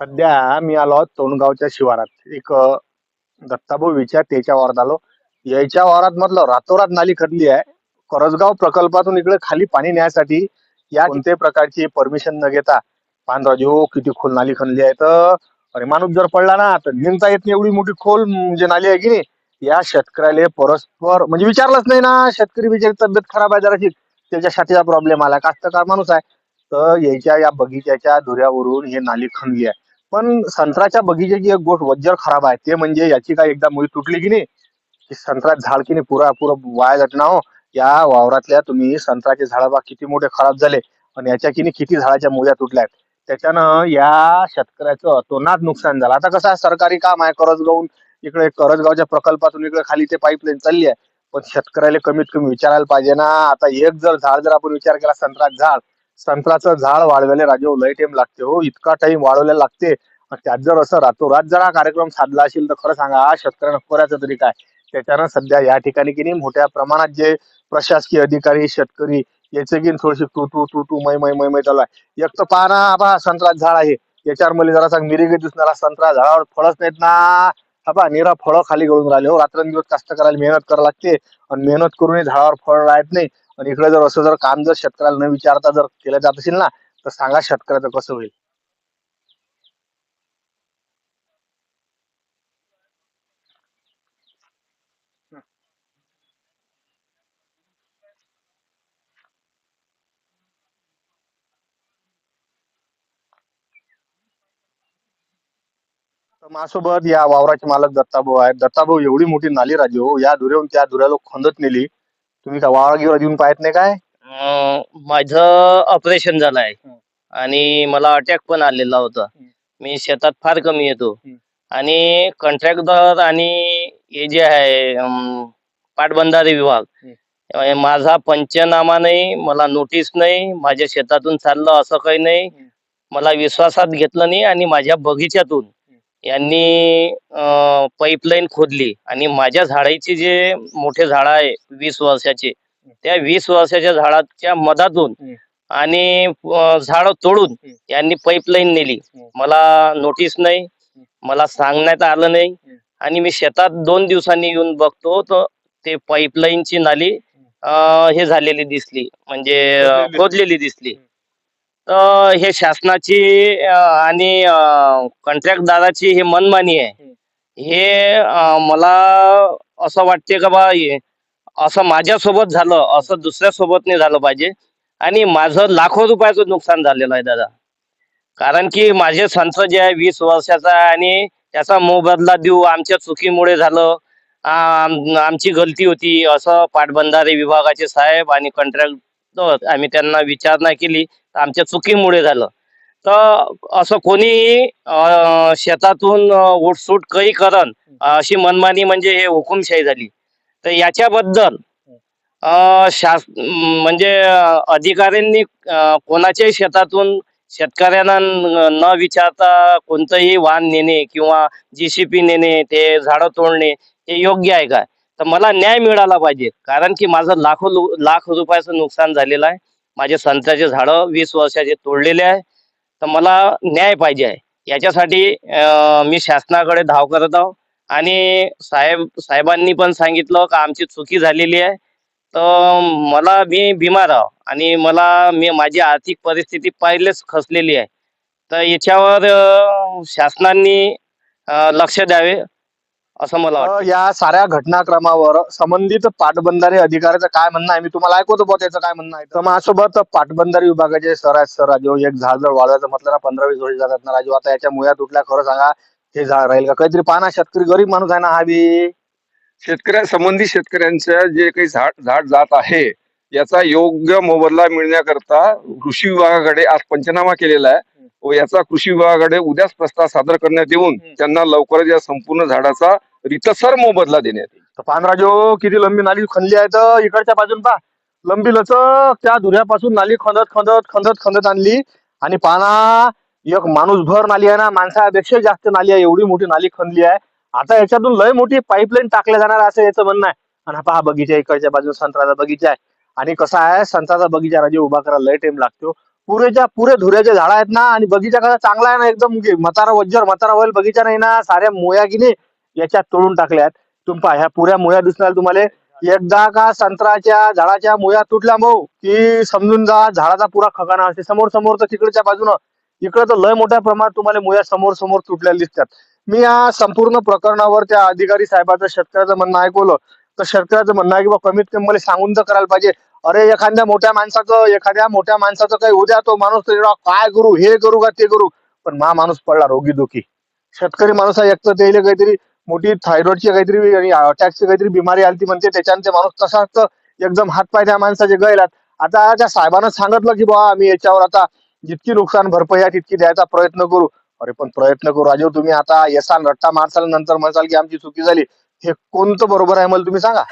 सध्या मी आलो आहोत तोंडगावच्या शिवारात. एक विचार त्याच्या वावरात आलो. याच्या वावरात म्हटलं रातोरात नाली खदली आहे. करसगाव प्रकल्पातून इकडे खाली पाणी नेण्यासाठी या कोणत्याही प्रकारची परमिशन न घेता पानराजो किती खोल नाली खणली आहे तर अरे माणूस जर पडला ना तर निघता येत नाही एवढी मोठी खोल म्हणजे नाली आहे की नाही? या शेतकऱ्याला परस्पर म्हणजे विचारलंच नाही ना शेतकरी बिचारी तब्येत खराब आहे जराशी त्याच्यासाठीचा प्रॉब्लेम आला. कास्तकार माणूस आहे. तर याच्या या बगीच्याच्या धुऱ्यावरून हे नाली खणली आहे. पण संत्र्याच्या बगीचेची एक गोष्ट वज्जर खराब आहे. ते म्हणजे याची काय एकदा मुळी तुटली की नाही की संत्र्यात झाड की नाही पुरा पुरा वाया जात ना हो. या वावरातल्या तुम्ही संत्र्याचे झाड बा किती मोठे खराब झाले आणि याच्या की नाही किती झाडाच्या मुळ्या तुटल्या आहेत. त्याच्यानं या शेतकऱ्याचं अतोनात नुकसान झालं. आता कसं आहे सरकारी काम आहे करजगावून इकडे करजगावच्या प्रकल्पातून इकडे खाली ते पाईपलाईन चालली आहे. पण शेतकऱ्याला कमीत कमी विचारायला पाहिजे ना. आता एक जर झाड जर आपण विचार केला संत्र्यात झाड संत्र्याचं झाड वाढवायला राजे लय टाइम लागते हो. इतका टाइम वाढवायला लागते. त्यात जर असं रातोरात जर हा कार्यक्रम साधला असेल तर खरं सांगा हा शेतकऱ्यांना करायचं तरी काय? त्याच्यानं सध्या या ठिकाणी की नाही मोठ्या प्रमाणात जे प्रशासकीय अधिकारी शेतकरी याचे की थोडीशी तू तू तू तू मै मै मै मै चालू आहे. एक तर पहा ना बा झाड आहे. याच्यावर मला जरा सांग मिरिगे दिसणारा संत्रा झाडावर फळच नाहीत ना. हा निरा फळं खाली गळून राहिले हो. रात्रंदिवस कष्ट करायला मेहनत करायला लागते. आणि मेहनत करून झाडावर फळ राहत नाही. आणि इकडे जर असं जर काम जर शेतकऱ्याला न विचारता जर केलं जात असेल ना तर सांगा शेतकऱ्याचं कसं होईल. तर माझ्यासोबत या वावराचे मालक दत्ताभाऊ आहेत. दत्ताभाऊ एवढी मोठी नाली राजे हो. या धुऱ्याहून त्या धुऱ्याला खंदत नेली. तुम्ही का गिवरा देऊन पाहत नाही काय अं, माझं ऑपरेशन झालं आहे हं. आणि मला अटॅक पण आलेला होता हं. मी शेतात फार कमी येतो हं. आणि कॉन्ट्रॅक्टर आणि हे जे आहे अं, पाटबंधारे विभाग हं. अं, माझा पंचनामा नाही मला नोटीस नाही माझ्या शेतातून चाललं असं काही नाही हं. मला विश्वासात घेतलं नाही आणि माझ्या बगीच्यातून यांनी पाईपलाईन खोदली आणि माझ्या झाडाचे जे मोठे झाड आहे वीस वर्षाचे त्या वीस वर्षाच्या झाडाच्या मधातून. आणि झाड तोडून. यांनी पाईपलाईन नेली. मला नोटीस नाही मला सांगण्यात आलं नाही आणि मी शेतात दोन दिवसांनी येऊन बघतो तर ते पाईपलाईनची नाली हे झालेली दिसली म्हणजे खोदलेली. दिसली हे शासनाची आणि कॉन्ट्रॅक्टदाराची हे मनमानी आहे. हे मला असं वाटते का बा असं माझ्यासोबत झालं असं दुसऱ्या सोबत नाही झालं पाहिजे. आणि माझं लाखो रुपयाचं नुकसान झालेलं आहे दादा. कारण की माझे संत जे आहे वीस वर्षाचा आणि त्याचा मोबदला देऊ आमच्या चुकीमुळे झालं. आमची गलती होती असं पाटबंधारे विभागाचे साहेब आणि कॉन्ट्रॅक्टर आम्ही त्यांना विचारणा केली. आमच्या चुकीमुळे झालं. तर असं कोणीही शेतातून उठसूट काही करण अशी मनमानी म्हणजे हे हुकुमशाही झाली. तर याच्याबद्दल शास म्हणजे अधिकाऱ्यांनी कोणाच्याही शेतातून शेतकऱ्यांना न न विचारता कोणतंही वाहन नेणे किंवा जीसीपी नेणे ते झाडं तोडणे हे योग्य आहे का? तर मला न्याय मिळाला पाहिजे. कारण की माझं लाखो लु- लाख रुपयाचं नुकसान झालेलं आहे. माझे संत्र्याचे झाडं वीस वर्षाचे तोडलेले आहे. तर मला न्याय पाहिजे आहे. याच्यासाठी मी शासनाकडे धाव करत आहो. आणि साहेब साहेबांनी पण सांगितलं का आमची चुकी झालेली आहे. तर मला मी बिमार आहो. आणि मला मी माझी आर्थिक परिस्थिती पहिलेच खसलेली आहे. तर याच्यावर शासनांनी शासनाने लक्ष द्यावे. असं मला वाटतं. या साऱ्या घटनाक्रमावर संबंधित पाटबंधारे अधिकाऱ्याचं काय म्हणणं आहे? मी तुम्हाला ऐकवतो बुवा त्याचं काय म्हणणं आहे तर. माझ्यासोबत पाटबंधारे विभागाचे सर आहेत सर राजू एक झाड जर वाढवायचं म्हटलं ना पंधरा वीस वर्ष जातात ना राजू आता याच्या मुळ्या तुटल्या खरं सांगा हे झाड राहील का? काहीतरी पाहा शेतकरी गरीब माणूस आहे ना हा बी. शेतकऱ्या संबंधित शेतकऱ्यांचं जे काही झाड झाड जात आहे याचा योग्य मोबदला मिळण्याकरता कृषी विभागाकडे आज पंचनामा केलेला आहे. व याचा कृषी विभागाकडे उद्याच प्रस्ताव सादर करण्यात येऊन. त्यांना लवकरच या संपूर्ण झाडाचा रितसर मोबदला देण्यात येईल. तर पान किती लंबी नाली खणली आहे तर इकडच्या बाजून पा लंबी लचक त्या धुऱ्यापासून नाली खंदत खंदत खंदत खंदत आणली. आणि पाना एक माणूसभर नाली आहे ना माणसापेक्षा जास्त नाली आहे एवढी मोठी नाली खणली आहे. आता याच्यातून लय मोठी पाईपलाईन टाकल्या जाणार असं याचं म्हणणं आहे. आणि हा पहा बगीचा इकडच्या बाजून संत्राचा बगीचा आहे. आणि कसा आहे संत्राचा बगीचा राजे उभा करायला लय टाइम लागतो. पुरेच्या पुरे धुऱ्याचे झाड आहेत ना आणि बगीचा कसा चांगला आहे ना एकदम मतारा वज्जर मतारा होईल बगीचा नाही ना साऱ्या मोया की नाही याच्यात तोडून टाकल्यात. तुम्हा ह्या पुऱ्या मुळ्या दिसणार तुम्हाला. एकदा का संत्राच्या झाडाच्या मुळ्या तुटल्या भाऊ की समजून जा झाडाचा पुरा खगाना असते. समोर समोर तर तिकडच्या बाजूनं. इकडे तर लय मोठ्या प्रमाणात तुम्हाला मुळ्या समोर समोर तुटलेल्या दिसतात. मी या संपूर्ण प्रकरणावर त्या अधिकारी साहेबाचं शेतकऱ्याचं म्हणणं ऐकवलं. तर शेतकऱ्याचं म्हणणं आहे की बा कमीत कमी मला सांगून तर करायला पाहिजे. अरे एखाद्या मोठ्या माणसाचं एखाद्या मोठ्या माणसाचं काही उद्या तो माणूस काय करू हे करू का ते करू? पण मा माणूस पडला रोगी दुखी शेतकरी माणूस आहे एक तर त्याला काहीतरी मोठी थायरॉइडची काहीतरी आणि अटॅकची काहीतरी बिमारी आली म्हणते त्याच्यानंतर माणूस तसाच एकदम हातपाय त्या माणसाचे गैलात आता त्या साहेबांना सांगितलं की बा आम्ही याच्यावर आता जितकी नुकसान भरपाई आहे तितकी द्यायचा प्रयत्न करू. अरे पण प्रयत्न करू राजीव तुम्ही आता येसाल रट्टा मारसाल नंतर म्हणसाल की आमची चुकी झाली. हे कोणतं बरोबर आहे मला तुम्ही सांगा.